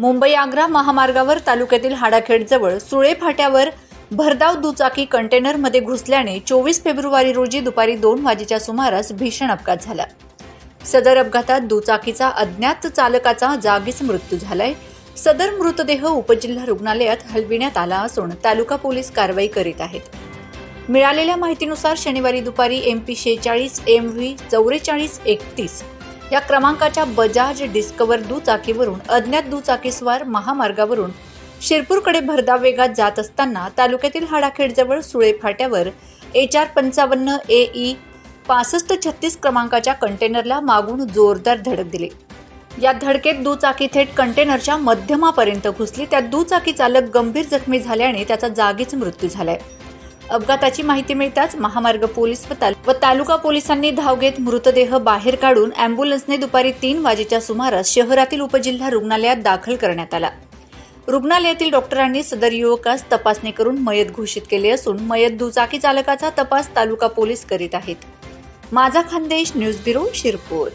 मुंबई आग्रा महामार्गावर तालुक्यातील हाडाखेडजवळ सुळे फाट्यावर भरधाव दुचाकी कंटेनरमध्ये घुसल्याने चोवीस फेब्रुवारी रोजी दुपारी दोन वाजेच्या सुमारास भीषण अपघात झाला. सदर अपघातात दुचाकीचा अज्ञात चालकाचा जागीच मृत्यू झालाय. सदर मृतदेह उपजिल्हा रुग्णालयात हलविण्यात आला असून तालुका पोलीस कारवाई करीत आहेत. मिळालेल्या माहितीनुसार शनिवारी दुपारी एम पी शेहेचाळीस एम व्ही चौवेचाळीस एकतीस या क्रमांकाच्या बजाज डिस्कवर दुचाकीवरून अज्ञात दुचाकीस्वार महामार्गावरून शिरपूरकडे भरधाव वेगात जात असताना तालुक्यातील हाडाखेडजवळ सुळे फाट्यावर एच आर पंचावन्न ए ई पासष्ट छत्तीस क्रमांकाच्या कंटेनरला मागून जोरदार धडक दिली. या धडकेत दुचाकी थेट कंटेनरच्या मध्यमापर्यंत घुसली. त्यात दुचाकी चालक गंभीर जखमी झाल्याने त्याचा जागीच मृत्यू झालाय. अपघाताची माहिती मिळताच महामार्ग पोलीस व व तालुका पोलिसांनी धाव घेत मृतदेह बाहेर काढून अँब्युलन्सने दुपारी तीन वाजेच्या सुमारास शहरातील उपजिल्हा रुग्णालयात दाखल करण्यात आला. रुग्णालयातील डॉक्टरांनी सदर युवकास तपासणी करून मयत घोषित केले असून मयत दुचाकी चालकाचा तपास तालुका पोलीस करीत आहेत. माझा खानदेश न्यूज ब्युरो शिरपूर.